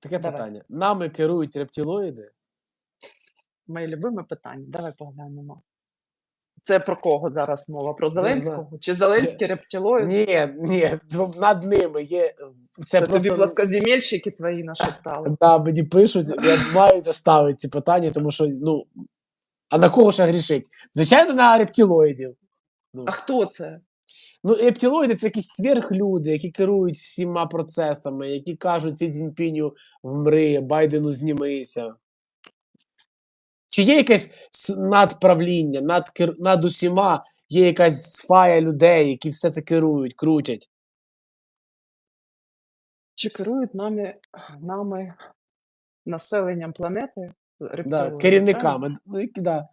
Таке Давай. питання. Нами керують рептилоїди? Моє любиме питання. Давай поглянемо. Це про кого зараз мова? Про. Зеленського? Чи Зеленський рептилоїд? Ні, ні, над ними є. Це, Це просто тобі плоскоземельщики твої нашептали. да, мені пишуть, я маю заставити ці питання, тому що ну. А на кого ще грішить? Звичайно, на рептилоїдів. Ну, А хто це? Ну рептилоїди це якісь сверхлюди, які керують всіма процесами, які кажуть Сі Цзіньпіню вмри, Байдену знімися. Чи є якесь надправління, над, кер- над усіма є якась сфая людей, які все це керують, крутять? Чи керують нами, нами населенням планети? Да, керівниками. Ну, да.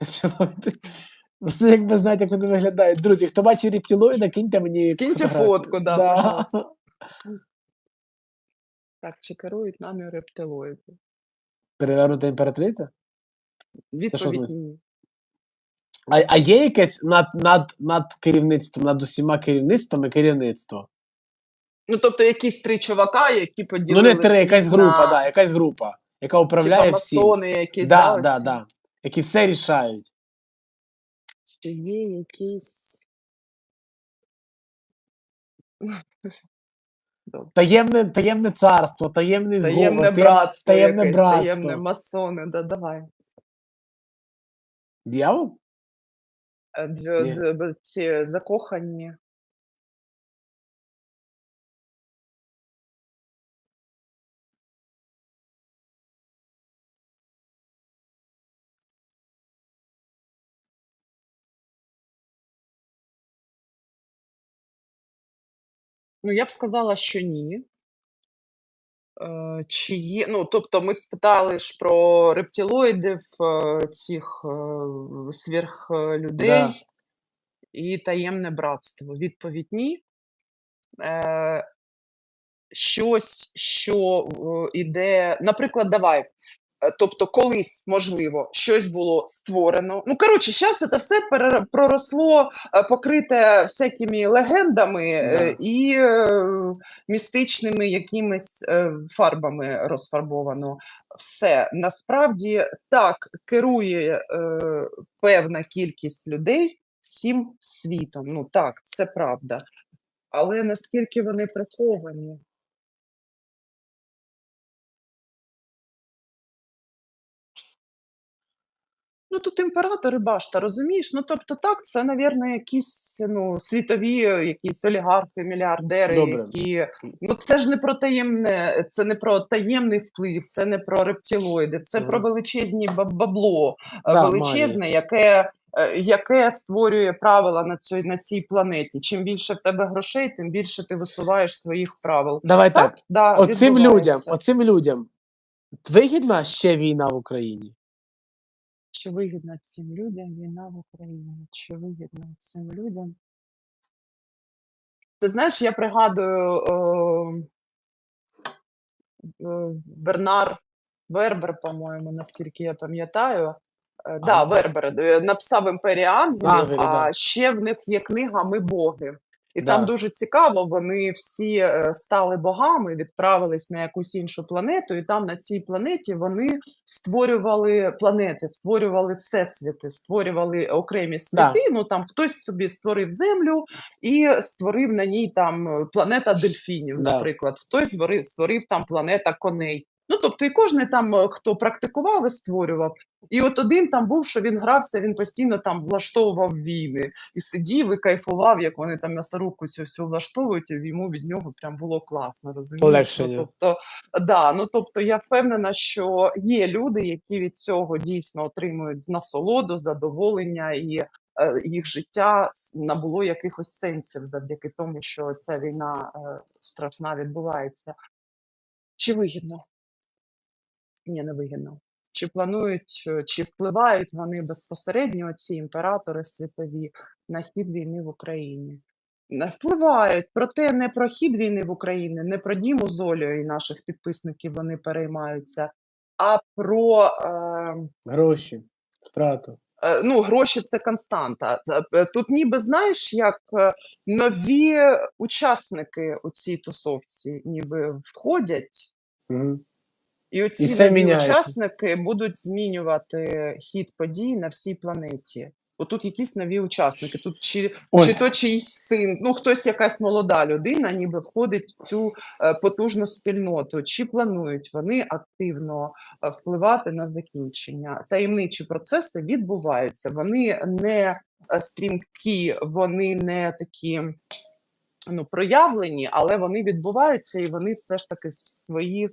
Ну, Це якби знаєте, як вони виглядають. Друзі, хто бачить рептилоїда, киньте мені. Скиньте фотку, да, пожалуйста. Так, чи керують нами рептилоїди? Перевернута імператриця? Відповідь ні. А, а є якесь над, над, над керівництвом, над усіма керівництвами керівництво? Ну, тобто якісь три чувака, які Ну, не три, якась світ група, на, да, якась група, яка управляє типа всім. масони якісь, Да, да, да, да. Які все рішають. Чи є якісь... Таємне, таємне царство, таємний зговор, Таємне братство, таємне якесь, братство. таємне масони, да, давай. Дьявол? Е, Ні. ці закохані. Ну, я б сказала, що ні. Е, Чи є, ну, тобто ми спитали ж про рептилоїдів, е, цих е, сверхлюдей Да. і таємне братство. Відповідь ні. Е, щось, що е, іде, наприклад, давай. Е, Тобто, колись, можливо, щось було створено. Ну, коротше, зараз це все проросло, е, покрите всякими легендами е, Да. і е, містичними якимись е, фарбами розфарбовано. Все насправді так керує е, певна кількість людей всім світом. Ну так, це правда. Але наскільки вони приховані? Ну, тут імператори башта, розумієш? Ну, тобто, так, це, навірно, якісь ну, світові, якісь олігархи, мільярдери, Добре. які. Ну, це ж не про таємне, це не про таємний вплив, це не про рептилоїди, це про величезні бабло, е, Да, величезне, яке, е, яке створює правила на цій, на цій планеті. Чим більше в тебе грошей, тим більше ти висуваєш своїх правил. Давай так. Так, да, Оцим людям, оцим людям вигідна ще війна в Україні? Чи вигідна цим людям війна в Україні? Чи вигідна цим людям? Ти знаєш, я пригадую е, е, Бернар Вербер, по-моєму, наскільки я пам'ятаю. Е, да, Вербер е, написав Ангелів, а ще в них є книга Ми боги. І Да. там дуже цікаво, вони всі е, стали богами, відправились на якусь іншу планету, і там на цій планеті вони створювали планети, створювали всесвіти, створювали окремі Да. Ну там хтось собі створив землю і створив на ній там е, планета дельфінів, Да. наприклад. Хтось створив, створив там планета коней. Ну, тобто, і кожен там, е, хто практикував і створював. І от один там був, що він грався, він постійно там влаштовував війни і сидів і кайфував, як вони там м'ясорубку цю всю влаштовують, і йому від нього прям було класно. Розумієш? Полегшення. Ну, тобто, да, ну тобто я впевнена, що є люди, які від цього дійсно отримують насолоду, задоволення і е, їх життя набуло якихось сенсів завдяки тому, що ця війна е, страшна відбувається. Чи вигідно? Ні, не вигідно. Чи планують, е, чи впливають вони безпосередньо ці імператори світові на хід війни в Україні? Не впливають, проте не про хід війни в Україні, не про Діму Золю і наших підписників вони переймаються, а про е, Гроші, втрату. Е, ну, гроші це константа. Та, е, Тут ніби знаєш, як е, нові учасники у цій тусовці ніби входять, Угу. І оці все нові учасники будуть змінювати хід подій на всій планеті. Отут якісь нові учасники. Тут чи, Ой. чи то чийсь син, ну хтось якась молода людина, ніби входить в цю е, потужну спільноту. Чи планують вони активно е, впливати на закінчення? Таємничі процеси відбуваються. Вони не е, стрімкі, вони не такі ну, проявлені, але вони відбуваються і вони все ж таки свої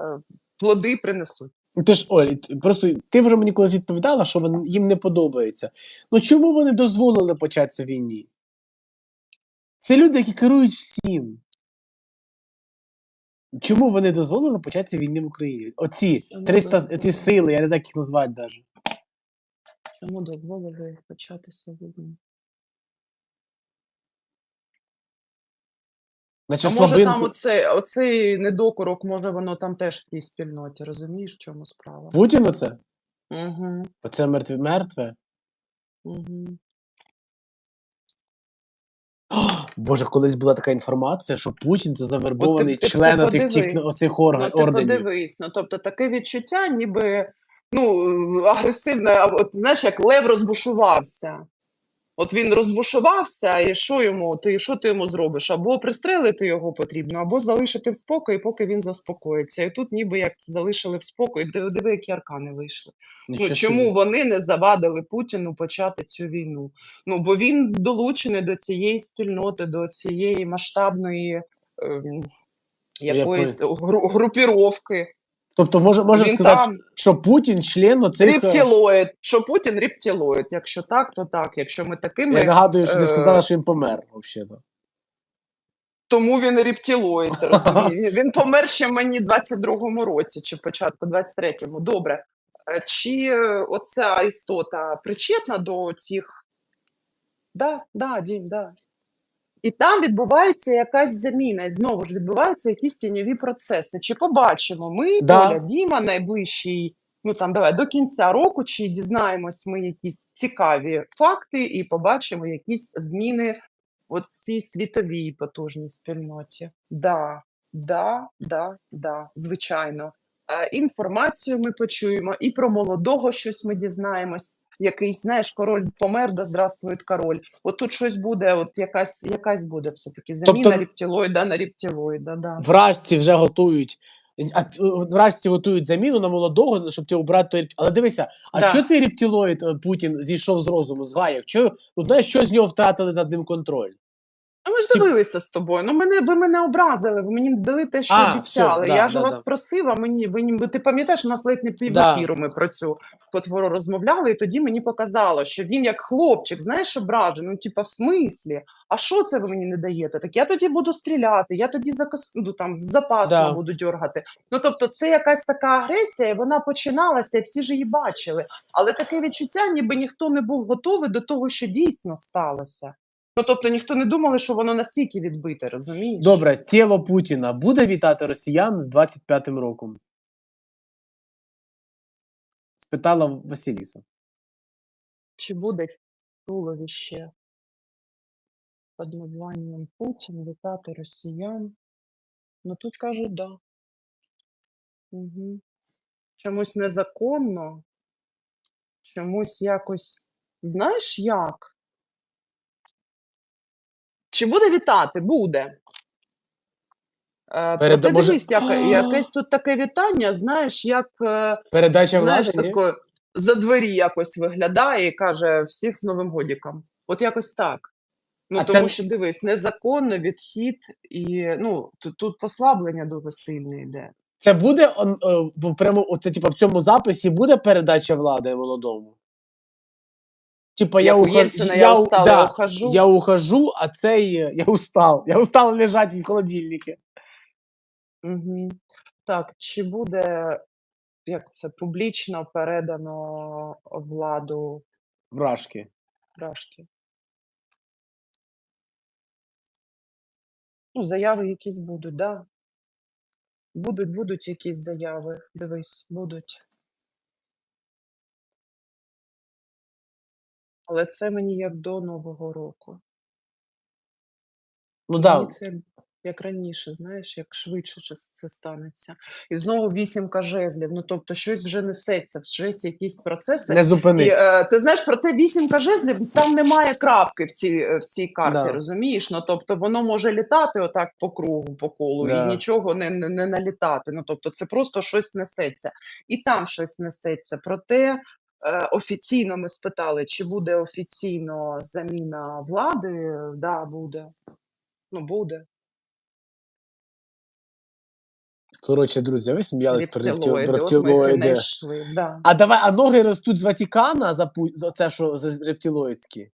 е, плоди принесуть. Ти ж Оль, просто ти вже мені колись відповідала, що їм не подобається. Ну чому вони дозволили початися війні? Це люди, які керують всім. Чому вони дозволили початися війни в Україні? Оці 300, ці сили, я не знаю, як їх назвати навіть. Чому дозволили початися війну? Наче А може там оце, оцей недокорок, може воно там теж в тій спільноті, розумієш, в чому справа? Путін оце? Угу, Оце мертве мертве. угу. Боже, колись була така інформація, що Путін це завербований ти- ти член отих тих, подивись. оцих Ну, ти орденів. подивись, ну тобто таке відчуття, ніби ну, агресивне, от знаєш, як лев розбушувався. От він розбушувався, і що йому, ти що ти йому зробиш? Або пристрелити його потрібно, або залишити в спокої, поки він заспокоїться. І тут ніби як залишили в спокої, диви, диви, які аркани вийшли. Нічого Ну, чому собі. вони не завадили Путіну почати цю війну? Ну, бо він долучений до цієї спільноти, до цієї масштабної ем, якоїсь гру- групіровки. Тобто, може, можна він сказати, там що Путін член оцих. е, рептилоїд. Що Путін рептилоїд. Якщо так, то так. Якщо ми такими, Я нагадую, що ти е, сказала, що він помер, взагалі. тому він рептилоїд, розумієш? Він помер ще мені в 22-му році, чи початку 23-му. Добре. Е, Чи оця істота причетна до цих? Да, да, Дім, да. І там відбувається якась заміна. Знову ж відбуваються якісь тіньові процеси. Чи побачимо ми, Да. Оля, Діма, найближчий, ну там давай до кінця року, чи дізнаємось ми якісь цікаві факти і побачимо якісь зміни в цій світовій потужній спільноті. Да, да, да, да, звичайно. Е, Інформацію ми почуємо, і про молодого щось ми дізнаємось. Якийсь, знаєш, король помер, да здравствує король. От тут щось буде, от якась, якась буде все-таки заміна Тобто- рептилоїда на рептилоїда. Да. Вражці вже готують. А вражці готують заміну на молодого, щоб ти обрати той. рептилоїд. Але дивися, а Да. що цей рептилоїд е, Путін зійшов з розуму, з гаяк? Що, ну, знаєш, що з нього втратили над ним контроль? А ми ж дивилися з тобою. Ну мене ви мене образили. Ви мені дали те, що А, обіцяли. всьо, да, Я ж да, вас да. просила. Мені ви ніби ти пам'ятаєш, у нас ледь не пів Да. ефіру ми про цю потвору розмовляли, і тоді мені показало, що він як хлопчик, знаєш, ображений. Ну, типа, в смислі? А що це ви мені не даєте? Так я тоді буду стріляти, я тоді закас... ну, там з запасом Да. буду дьоргати. Ну тобто, це якась така агресія, і вона починалася, і всі ж її бачили. Але таке відчуття, ніби ніхто не був готовий до того, що дійсно сталося. Ну тобто ніхто не думали, що воно настільки відбите, розумієш? Добре, тіло Путіна буде вітати росіян з 25-м роком? Спитала Василіса. Чи буде туловище під названням Путін вітати росіян? Ну тут кажуть, да. Угу. Чомусь незаконно, чомусь якось. Знаєш як? Чи буде вітати? Буде. Е, Переда- проте може- дивись, яке, якесь тут таке вітання, знаєш, як е, Передача знаєш, влади? тако, за двері якось виглядає і каже всіх з Новим годіком. От якось так. Ну, А тому це- що дивись, незаконно відхід і ну, тут, тут послаблення дуже сильне йде. Це буде е, прямо, оце, типа, в цьому записі буде передача влади молодому? Типа, я, ухожу, Єльцина я у- устала, да, ухожу. я ухожу, а цей я устал. Я устал лежать в холодильнику. Угу. Так, чи буде як це публічно передано владу Вражки. Рашки? Ну, заяви якісь будуть, да? Будуть, будуть якісь заяви. Дивись, будуть. Але це мені як до Нового року. Ну Мені да, це як раніше, знаєш, як швидше це це станеться. І знову вісімка жезлів. Ну тобто щось вже несеться, вже якісь процеси. Не І зупинить. е, ти знаєш про те вісімка жезлів, там немає крапки в цій, е, в цій карті, Да. розумієш? Ну тобто воно може літати отак по кругу, по колу, Да. і нічого не, не, не налітати. Ну тобто це просто щось несеться. І там щось несеться. Проте офіційно ми спитали, чи буде офіційно заміна влади. Да, буде. Ну, буде. Коротше, друзі, ви сміялись про Рептилоїди. рептилоїди. знайшли. Да. А давай, а ноги ростуть з Ватикана за, за це, що за рептилоїдські?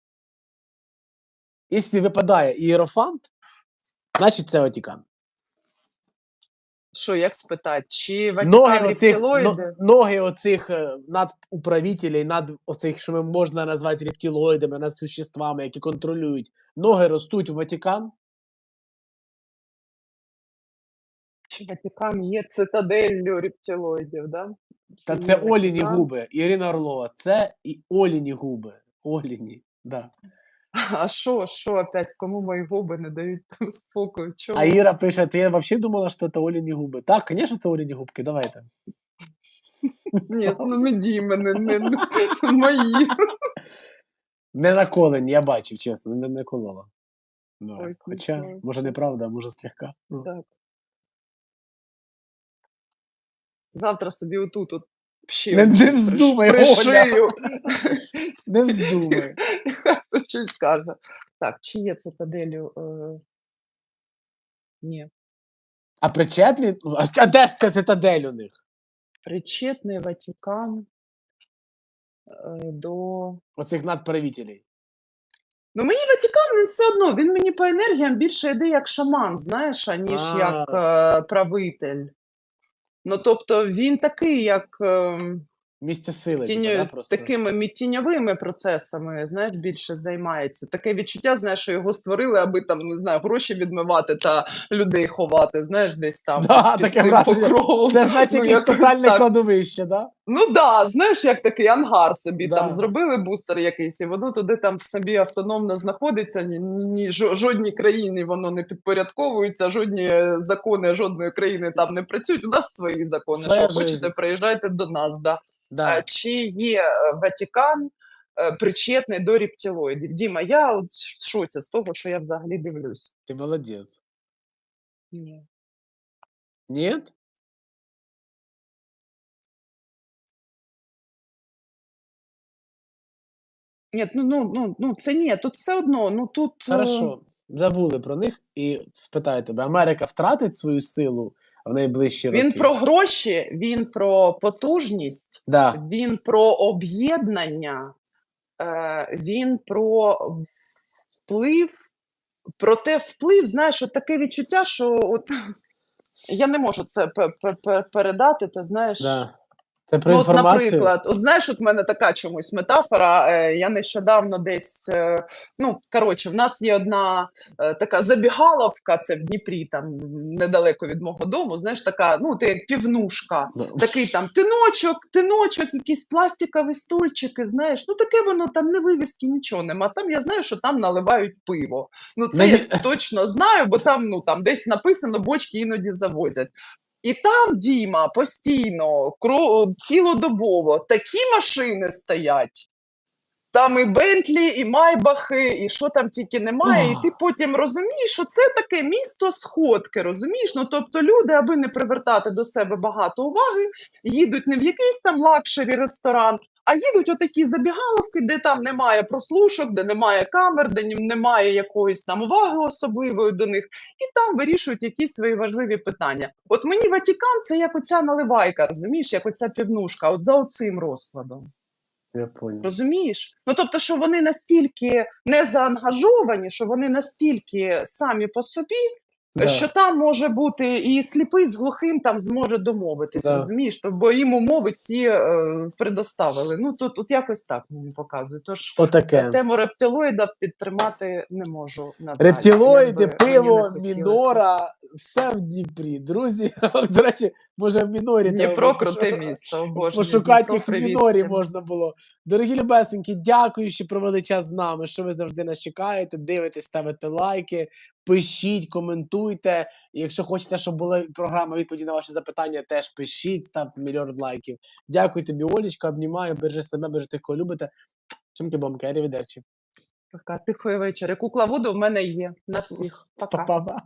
Якщо випадає ієрофант, значить це Ватикан. Що, як спитати? Чи Ноги оцих, рептилоїди? но, ноги оцих е, надуправителей, над оцих, що ми можна назвати рептилоїдами, над существами, які контролюють, ноги ростуть в Ватикан. Чи Ватикан є цитаделлю рептилоїдів, да? Та Чи це є Оліні Ватикан? губи. Ірина Орлова, це і Оліні губи. Оліні, да. А що, що опять, кому мої губи не дають там спокою? Чому? А Іра пише: ти взагалі думала, що це Оліні губи? Так, звісно, це Оліні губки, давайте. Ні, ну не Діми, не, не, не мої. Не наколені, я бачив, чесно, не наколола. Ну, Ой, хоча, смішно. може, неправда, а може слегка. Ну. Так. Завтра собі отут от ще Не- не вздумай, пришию. Не вздумай. Щось скаже. Так, чи є цитаделю? Е... Ні. А причетний? Ну, А, а де ж це цитадель у них? Причетний Ватикан е, до Оцих надправителей. Ну, мені Ватикан він все одно, він мені по енергіям більше йде як шаман, знаєш, аніж як е, правитель. Ну, тобто він такий, як е, Місце сили. типу, да, просто. такими тіньовими процесами, знаєш, більше займається. Таке відчуття, знаєш, що його створили, аби там, не знаю, гроші відмивати та людей ховати, знаєш, десь там Да, під таке цим покровом. Це ж наче Ну, якесь тотальне так. кладовище, да? Ну да, знаєш, як такий ангар собі Да. там зробили бустер якийсь, і воно туди там собі автономно знаходиться. Ні, ні, ні жо- жодній країні воно не підпорядковується, жодні е, закони жодної країни там не працюють. У нас свої закони. Своя Що хочете, приїжджайте до нас. Да. Да. Е, Чи є е, Ватикан е, причетний до рептилоїдів? Діма, я от шоці з того, що я взагалі дивлюсь. Ти молодець. Ні. Ні? Ні, ну, ну, ну, ну це ні, тут все одно, ну тут. е, Хорошо. Забули про них і спитаю тебе, Америка втратить свою силу в найближчі роки? Він про гроші, він про потужність, Да. він про об'єднання, е, він про вплив, про те вплив, знаєш, от таке відчуття, що от, я не можу це пе- пе- пе- передати, ти знаєш. Да. Це про Ну, от, наприклад, от знаєш, от в мене така чомусь метафора. Е, я нещодавно десь, е, ну коротше, в нас є одна е, така забігаловка, це в Дніпрі, там недалеко від мого дому. Знаєш, така, ну ти як півнушка, Ну, такий там тиночок, тиночок, якісь пластикові стульчики. Знаєш, ну таке воно там не вивіски, нічого нема. Там я знаю, що там наливають пиво. Ну це я точно знаю, бо там ну там десь написано, бочки іноді завозять. І там, Діма, постійно, цілодобово такі машини стоять. Там і Бентлі, і Майбахи, і що там тільки немає. І ти потім розумієш, що це таке місто сходки, розумієш? Ну тобто люди, аби не привертати до себе багато уваги, їдуть не в якийсь там лакшері ресторан, а їдуть отакі забігаловки, де там немає прослушок, де немає камер, де немає якоїсь там уваги особливої до них, і там вирішують якісь свої важливі питання. От мені Ватикан це як оця наливайка, розумієш, як оця півнушка, от за оцим розкладом. Я понял. Розумієш? Ну тобто, що вони настільки не заангажовані, що вони настільки самі по собі, Да. що там може бути і сліпий з глухим там зможе домовитись, Да. розумієш? Бо їм умови ці е, предоставили. Ну тут, тут якось так мені показують. Тож Отаке. тему рептилоїдів підтримати не можу. надалі, Рептилоїди, як пиво. Мінора, все в Дніпрі. Друзі, до речі, може в Мінорі Дніпро круте місто. Обожнюю Пошукати їх в Мінорі можна було. Дорогі любесенькі, дякую, що провели час з нами. Що ви завжди нас чекаєте, дивитесь, ставите лайки, пишіть, коментуйте. І якщо хочете, щоб була програма відповіді на ваші запитання, теж пишіть, ставте мільйон лайків. Дякую тобі, Олічка, обнімаю, бережи себе, бережи тих, кого любите. Чимки бомкері, арівідерчі. Така тихої вечора. Кукла воду в мене є на всіх. Пока. Па-па.